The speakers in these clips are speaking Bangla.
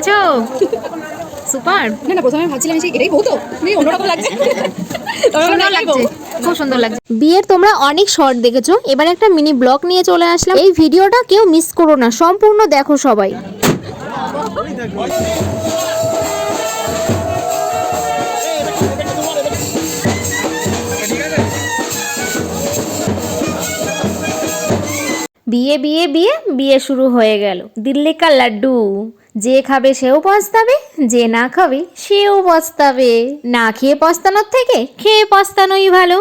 আছো? সুপার। না না প্রথমে ভাবছিলাম যে এটাই বউ তো নেই অন্যরকম লাগছে। সুন্দর লাগছে খুব সুন্দর লাগছে। বিয়ের তোমরা অনেক শর্ট দেখেছ এবার একটা মিনি ব্লগ নিয়ে চলে আসলাম। এই ভিডিওটা কেউ মিস করো না সম্পূর্ণ দেখো সবাই। বিয়ে বিয়ে বিয়ে বিয়ে শুরু হয়ে গেল। দিল্লি কা লাড্ডু। যে খাবে সেও পস্তাবে, যে না খাবে সেও পস্তাবে। না খেয়ে পস্তানোর থেকে খেয়ে পস্তানোই ভালো।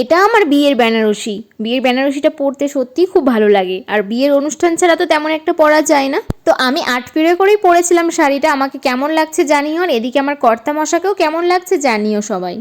এটা আমার বিয়ের বেনারসি। বিয়ের বেনারসিটা পরতে সত্যিই খুব ভালো লাগে। আর বিয়ের অনুষ্ঠান ছাড়া তো তেমন একটা পরা যায় না। তো আমি আট পিড়ে করেই পরেছিলাম শাড়িটা। আমাকে কেমন লাগছে জানিও আর এদিকে আমার কর্তা মশাকেও কেমন লাগছে জানিও সবাই।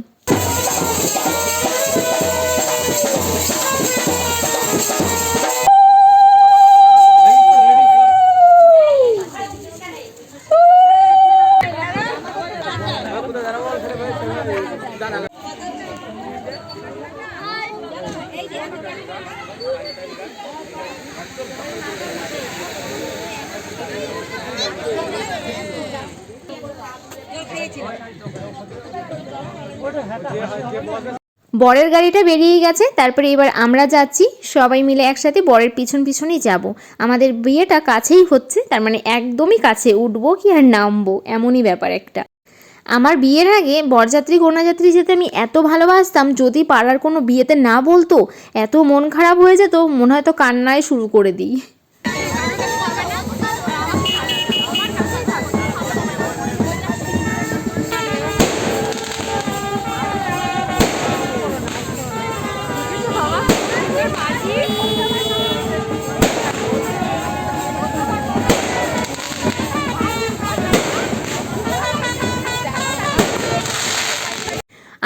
বরের গাড়িটা বেরিয়ে গেছে, তারপরে এবার আমরা যাচ্ছি, সবাই মিলে একসাথে বরের পিছন পিছনেই যাব। আমাদের বিয়েটা কাছেই হচ্ছে, তার মানে একদমই কাছে, উঠবো কি আর নামবো, এমনই ব্যাপার একটা। আমার বিয়ের আগে বরযাত্রী, কন্যাযাত্রী যেতে আমি এত ভালোবাসতাম, যদি পাড়ার কোনো বিয়েতে না বলতো, এত মন খারাপ হয়ে যেত, মনে হয়তো কান্নায় শুরু করে দিই।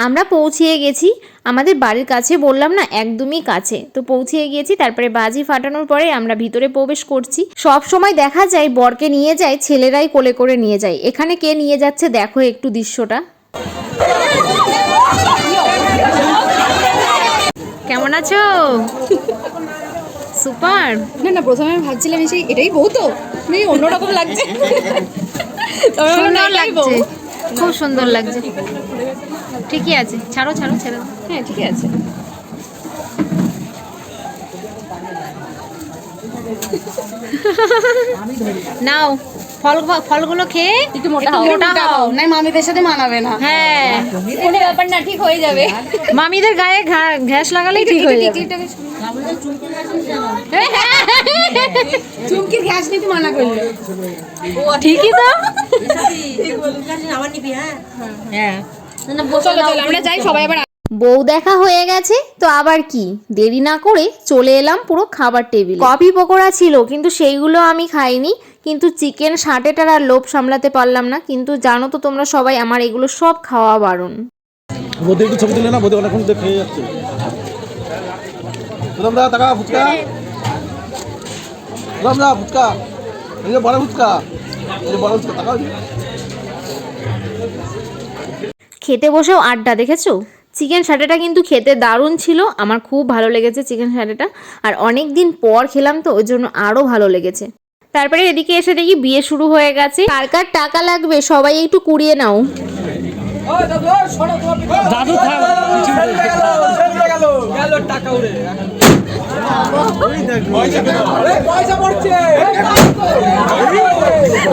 আমরা পৌঁছিয়ে গেছি। আমাদের বাড়ির কাছে বললাম না একদমই কাছে। তো পৌঁছিয়ে গিয়েছি তারপরে বাজি ফাটানোর পরে আমরা ভিতরে প্রবেশ করছি। সব সময় দেখা যায় বরকে নিয়ে যায় ছেলেরাই কোলে করে নিয়ে যায়। এখানে কে নিয়ে যাচ্ছে দেখো একটু দৃশ্যটা। কেমন আছো? সুপার। না না প্রথমে আমি ভাবছিলাম যে এটাই বউ তো। নেই অন্যরকম লাগছে। সুন্দর লাগছে। খুব সুন্দর লাগছে। ঠিকই আছে। ছাড়ো ছাড়ো ছেড়ে। হ্যাঁ ঠিকই আছে। নাও ফল ফলগুলো খেয়ে একটু মোটা হও। মোটা হও। নাই মামিদের সাথে মানাবে না। হ্যাঁ। কোনো ব্যাপার না ঠিক হয়ে যাবে। মামিদের গায়ে ঘা- ঘ্যাস লাগালেই ঠিক হয়ে যাবে। চুমকির ঘাস নিতে মানা করল। ঠিকই তো। হ্যাঁ। চলো চলো আমরা যাই সবাই আবার বউ দেখা হয়ে গেছে তো আবার কি? দেরি না করে চলে এলাম পুরো খাবার টেবিল। কফি পকোড়া ছিল কিন্তু সেইগুলো আমি খাইনি কিন্তু চিকেন ষাটেটার আর লোভ সামলাতে পারলাম না কিন্তু জানো তো তোমরা সবাই আমার এগুলো সব খাওয়া বারণ। বোধে একটু ছবি তুলে না বোধে অনেকক্ষণ দেখে যাচ্ছে। রামদা টাকা ফুচকা। রামদা ফুচকা। এই যে বড় ফুচকা। এই যে বড় ফুচকা টাকা খেতে বসেও আড্ডা দেখেছ? চিকেন সাটেটা কিন্তু খেতে দারুণ ছিল। আমার খুব ভালো লেগেছে চিকেন সাটেটা আর অনেক দিন পর খেলাম তো ওই জন্য আরও ভালো লেগেছে। তারপরে এদিকে এসে দেখি বিয়ে শুরু হয়ে গেছে। কার কার টাকা লাগবে সবাই একটু কুড়িয়ে নাও। দাদু থাক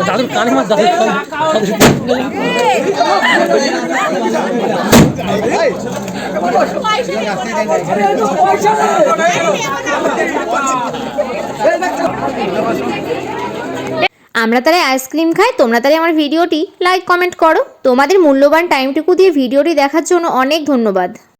দাদুর কানে মার দাদু আমরা তাহলে আইসক্রিম খাই, তোমরা তাহলে আমার ভিডিওটি লাইক কমেন্ট করো। তোমাদের মূল্যবান টাইমটুকু দিয়ে ভিডিওটি দেখার জন্য অনেক ধন্যবাদ।